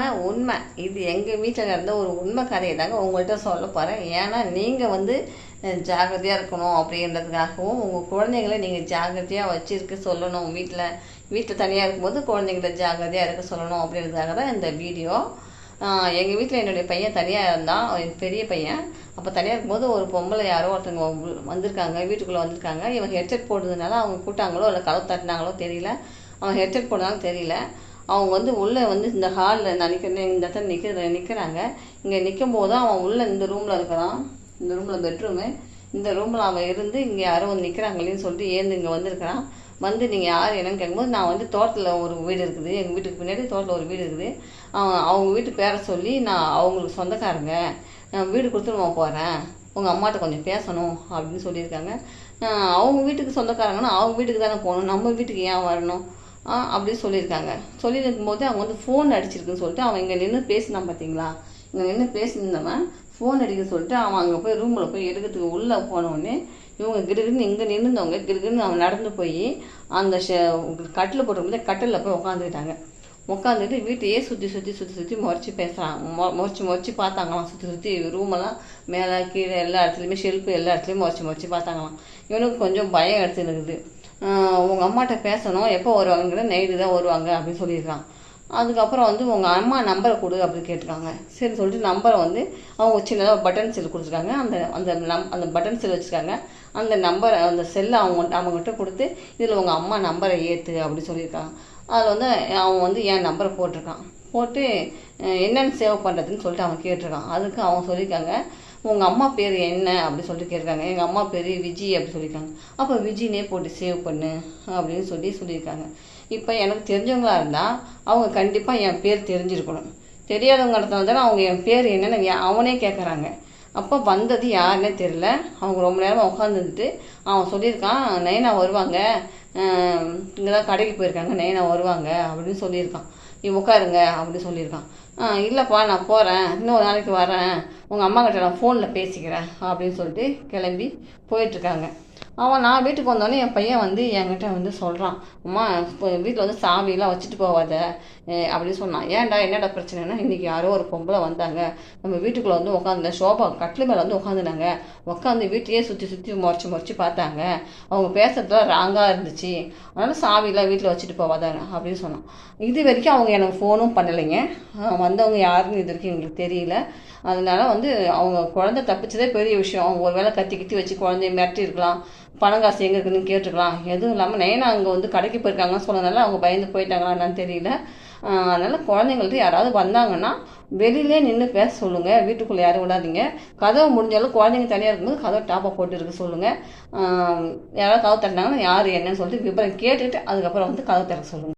உண்மை உண்மை. இது எங்கள் வீட்டில் நடந்த ஒரு உண்மை கதையை தாங்க உங்கள்கிட்ட சொல்ல போகிறேன் ஏன்னா நீங்கள் வந்து ஜாகிரதையாக இருக்கணும் அப்படின்றதுக்காகவும் உங்கள் குழந்தைங்கள நீங்கள் ஜாகிரதையாக வச்சுருக்க சொல்லணும். வீட்டில் வீட்டில் தனியாக இருக்கும்போது குழந்தைங்கள ஜாகிரதையாக இருக்க சொல்லணும் அப்படின்றதுக்காக தான் இந்த வீடியோ. எங்கள் வீட்டில் என்னுடைய பையன் தனியாக இருந்தான். என் பெரிய பையன். அப்போ தனியாக இருக்கும்போது ஒரு பொம்பளை யாரோ ஒருத்தவங்க வந்திருக்காங்க வீட்டுக்குள்ளே வந்திருக்காங்க. இவங்க ஹெட்செட் போடுறதுனால அவங்க கூட்டாங்களோ இல்லை கதவு தட்டினாங்களோ தெரியல. அவன் ஹெட்செட் போடுறதாலும் தெரியல. அவங்க வந்து உள்ளே வந்து இந்த ஹாலில் நான் நிற்கிறேன் இந்த இடத்துல நிற்கிற நிற்கிறாங்க இங்கே நிற்கும் போது அவன் உள்ளே இந்த ரூமில் இருக்கிறான். இந்த ரூமில் பெட்ரூமு இந்த ரூமில் அவன் இருந்து இங்கே யாரும் வந்து நிற்கிறாங்களேன்னு சொல்லிட்டு ஏந்து இங்கே வந்திருக்கிறான். வந்து நீங்கள் யார் என்னன்னு கேட்கும்போது நான் வந்து தோட்டத்தில் ஒரு வீடு இருக்குது. எங்கள் வீட்டுக்கு பின்னாடி தோட்டத்தில் ஒரு வீடு இருக்குது. அவன் அவங்க வீட்டு பேரை சொல்லி நான் அவங்களுக்கு சொந்தக்காரங்க. நான் வீடு கொடுத்துட்டு நான் போகிறேன் உங்கள் அம்மாட்ட கொஞ்சம் பேசணும் அப்படின்னு சொல்லியிருக்காங்க. அவங்க வீட்டுக்கு சொந்தக்காரங்கன்னா அவங்க வீட்டுக்கு தானே போகணும். நம்ம வீட்டுக்கு ஏன் வரணும்? அப்படி சொல்லியிருக்காங்க. சொல்லியிருக்கும் போது அவங்க வந்து ஃபோன் அடிச்சிருக்குன்னு சொல்லிட்டு அவன் இங்கே நின்று பேசினான் பார்த்தீங்களா இங்கே நின்று பேசியிருந்தவன் ஃபோன் அடிக்க சொல்லிட்டு அவன் அங்கே போய் ரூமில் போய் எடுக்கிறதுக்கு உள்ளே போனவுடனே இவங்க கிடுகிடுன்னு இங்கே நின்றுந்தவங்க கிடுகிடுன்னு அவன் நடந்து போய் அந்த ஷ கட்டில் போட்டிருக்கும்போது கட்டிலில் போய் உட்காந்துக்கிட்டாங்க உட்காந்துட்டு வீட்டையே சுற்றி சுற்றி சுற்றி சுற்றி முறைச்சி பேசுகிறான் மொ முறைச்சி முறைச்சி பார்த்தாங்களாம். சுற்றி சுற்றி ரூமெல்லாம் மேலே கீழே எல்லா இடத்துலையுமே ஷெல்ஃபு எல்லா இடத்துலையும் முறைச்சி முறைச்சி பார்த்தாங்களாம். இவனுக்கு கொஞ்சம் பயம் எடுத்துருக்குது உங்கள் அம்மாட்ட பேசணும். எப்போ வருவாங்கங்கிற நைட்டு தான் வருவாங்க அப்படின்னு சொல்லியிருக்கான் அதுக்கப்புறம் வந்து உங்கள் அம்மா நம்பரை கொடு அப்படின்னு கேட்டிருக்காங்க. சரி சொல்லிட்டு நம்பரை வந்து அவங்க சின்னதாக பட்டன் செல் கொடுத்துருக்காங்க. அந்த அந்த நம் அந்த பட்டன் செல் வச்சுருக்காங்க. அந்த நம்பரை அந்த செல்லை அவங்க அவங்ககிட்ட கொடுத்து இதில் உங்கள் அம்மா நம்பரை ஏற்று அப்படி சொல்லியிருக்காங்க. அதில் வந்து அவன் வந்து என் நம்பரை போட்டிருக்கான்? போட்டு என்னென்னு சேவ் பண்ணுறதுன்னு சொல்லிட்டு அவன் கேட்டிருக்கான். அதுக்கு அவன் சொல்லியிருக்காங்க. உங்கள் அம்மா பேர் என்ன அப்படி சொல்லிட்டு கேட்டிருக்காங்க. எங்கள் அம்மா பேர் விஜி அப்படி சொல்லியிருக்காங்க. அப்போ விஜினே போட்டு சேவ் பண்ணு அப்படின்னு சொல்லி சொல்லியிருக்காங்க. இப்போ எனக்கு தெரிஞ்சவங்களா இருந்தால் அவங்க கண்டிப்பாக என் பேர் தெரிஞ்சிருக்கணும். தெரியாதவங்க இடத்துல தானே அவங்க என் பேர் என்னன்னு அவனே கேட்குறாங்க அப்போ வந்தது யாருன்னே தெரில அவங்க ரொம்ப நேரமாக உட்காந்துட்டு அவன் சொல்லியிருக்கான் நயனா வருவாங்க. இங்கே தான் கடைக்கு போயிருக்காங்க. நயனா வருவாங்க. அப்படின்னு சொல்லியிருக்கான். நீ உட்காருங்க. அப்படின்னு சொல்லியிருக்கான். இல்லைப்பா நான் போகிறேன் இன்னொரு நாளைக்கு வரேன். உங்கள் அம்மா கிட்ட நான் ஃபோனில் பேசிக்கிறேன். அப்படின்னு சொல்லிட்டு கிளம்பி போயிட்டுருக்காங்க அவன் நான் வீட்டுக்கு வந்தோடனே என் பையன் வந்து என்கிட்ட வந்து சொல்கிறான் அம்மா இப்போ வீட்டில் வந்து சாவியெல்லாம் வச்சுட்டு போவாத. அப்படின்னு சொன்னான். ஏன்டா என்னடா பிரச்சனைனா இன்றைக்கி யாரோ ஒரு பொம்பளை வந்தாங்க. நம்ம வீட்டுக்குள்ளே வந்து உட்காந்து சோபா கட்டில் மேலே வந்து உட்காந்துனாங்க உட்காந்து வீட்டையே சுற்றி சுற்றி முறைச்சி முறைச்சி பார்த்தாங்க. அவங்க பேசுறதுலாம் ராங்காக இருந்துச்சு. அதனால் சாவியெல்லாம் வீட்டில் வச்சுட்டு போவாத அப்படின்னு சொன்னான். இது வரைக்கும் அவங்க எனக்கு ஃபோனும் பண்ணலைங்க. வந்தவங்க யாருன்னு இது வரைக்கும் எங்களுக்கு தெரியல. அதனால் வந்து அவங்க குழந்தை தப்பிச்சதே பெரிய விஷயம். அவங்க ஒரு வேளை கத்தி கித்தி வச்சு குழந்தைய மிரட்டி இருக்கலாம் பணம் காசு எங்கே இருக்குதுன்னு கேட்டுருக்கலாம் எதுவும் இல்லாமல் நைனா அங்கே வந்து கடைக்கு போயிருக்காங்கன்னு சொன்னதுனால அவங்க பயந்து போயிட்டாங்களா என்னன்னு தெரியல. அதனால் குழந்தைங்கள்ட்ட யாராவது வந்தாங்கன்னா வெளியிலே நின்று பேச சொல்லுங்கள் வீட்டுக்குள்ளே யாரும் விடாதீங்க. கதவு முடிஞ்சாலும் குழந்தைங்க தனியாக இருக்கும்போது கதவை டாப்பாக போட்டு இருக்க சொல்லுங்கள் யாராவது கதவை தட்டினாங்கன்னா யார் என்னன்னு சொல்லிட்டு விபரம் கேட்டுட்டு அதுக்கப்புறம் வந்து கதை திறக்க சொல்லுங்கள்